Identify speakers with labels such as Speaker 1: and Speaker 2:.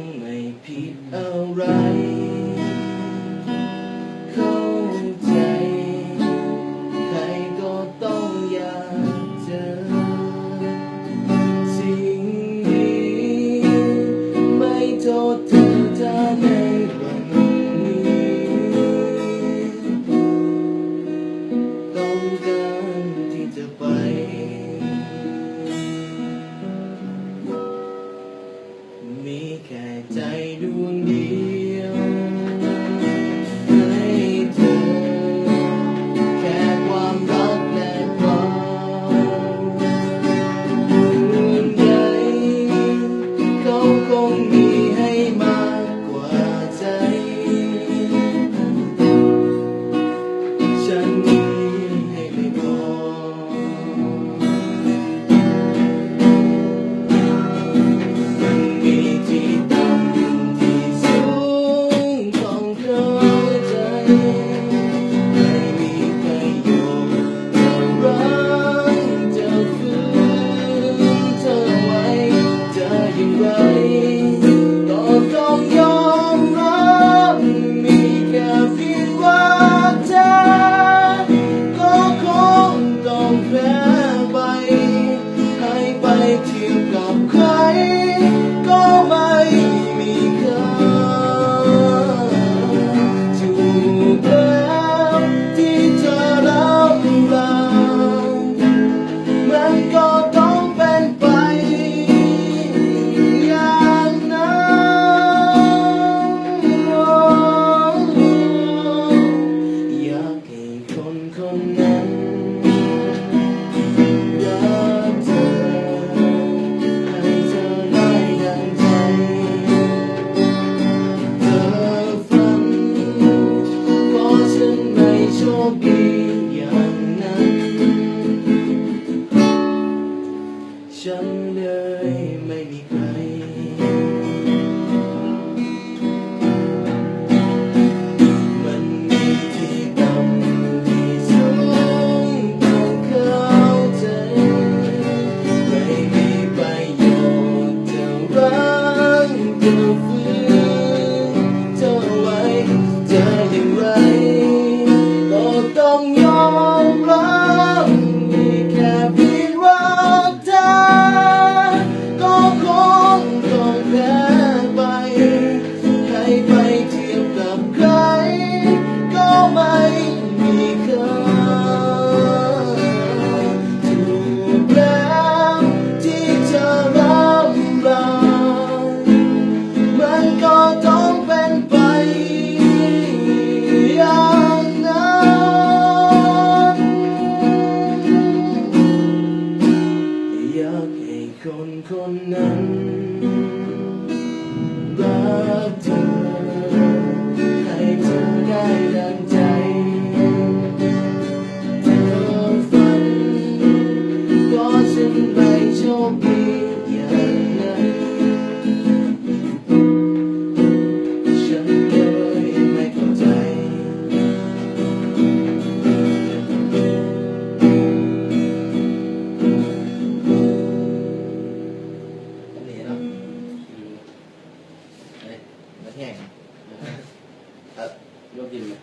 Speaker 1: may be alright. ว่าเธอก็คงต้องแพ้ไปให้ไปเทียบกับ ดีอย่างนั้น ฉันเลยไม่มีใคร มันมีที่ต่ำที่สูงต้เข้าใจ ไม่มีประโยชน์จะรักจ love to 呵呵呵呵